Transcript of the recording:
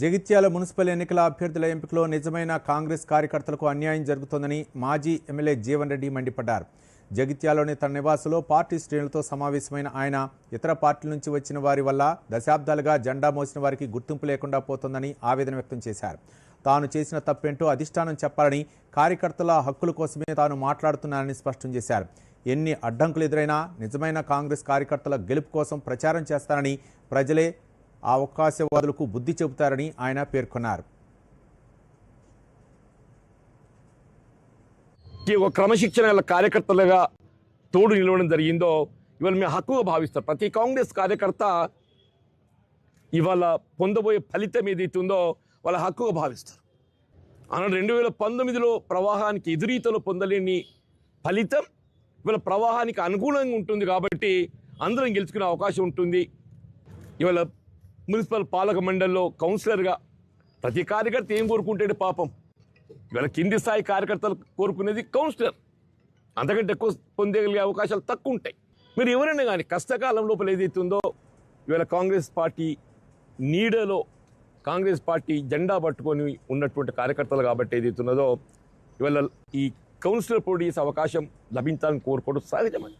Jagtial municipal ఎన్నికల అభ్యర్థుల ఎంపికలో నిజమైన కాంగ్రెస్ కార్యకర్తలకు అన్యాయం జరుగుతోందని మాజీ ఎమ్మెల్యే జీవన్ రెడ్డి మండిపడ్డారు. జగిత్యాలోని తన నివాసంలో పార్టీ శ్రేణులతో సమావేశమైన ఆయన ఇతర పార్టీల నుంచి వచ్చిన వారి వల్ల దశాబ్దాలుగా జెండా మోసిన వారికి గుర్తింపు లేకుండా పోతోందని ఆవేదన వ్యక్తం చేశారు. తాను చేసిన తప్పేంటో అధిష్టానం చెప్పాలని కార్యకర్తల హక్కుల కోసమే తాను మాట్లాడుతున్నానని స్పష్టం చేశారు. ఎన్ని అడ్డంకులు ఎదురైనా నిజమైన కాంగ్రెస్ కార్యకర్తల గెలుపు కోసం ప్రచారం చేస్తానని ప్రజలే ఆ అవకాశవాదులకు బుద్ధి చెబుతారని ఆయన పేర్కొన్నారు. కి ఒక క్రమశిక్షణ గల కార్యకర్తలుగా తోడు నిలవడం జరిగిందో ఇవాళ మేము హక్కుగా భావిస్తారు ప్రతి కాంగ్రెస్ కార్యకర్త ఇవాళ పొందబోయే ఫలితం ఏదైతే ఉందో వాళ్ళ హక్కుగా భావిస్తారు. అన్న రెండు వేల పంతొమ్మిదిలో ప్రవాహానికి ఎదురీతలో పొందలేని ఫలితం ఇవాళ ప్రవాహానికి అనుకూలంగా ఉంటుంది కాబట్టి అందరం గెలుచుకునే అవకాశం ఉంటుంది. ఇవాళ మున్సిపల్ పాలక మండలిలో కౌన్సిలర్గా ప్రతి కార్యకర్త ఏం కోరుకుంటాడు పాపం. ఇవాళ కింది స్థాయి కార్యకర్తలు కోరుకునేది కౌన్సిలర్. అంతకంటే ఎక్కువ పొందగలిగే అవకాశాలు తక్కువ ఉంటాయి. మీరు ఎవరైనా కానీ కష్టకాలం లోపల ఏదైతే ఉందో ఇవాళ కాంగ్రెస్ పార్టీ నీడలో కాంగ్రెస్ పార్టీ జెండా పట్టుకొని ఉన్నటువంటి కార్యకర్తలు కాబట్టి ఏదైతే ఉన్నదో ఇవాళ ఈ కౌన్సిలర్ పోటీ చేసే అవకాశం లభించాలని కోరుకోవడం సహజమని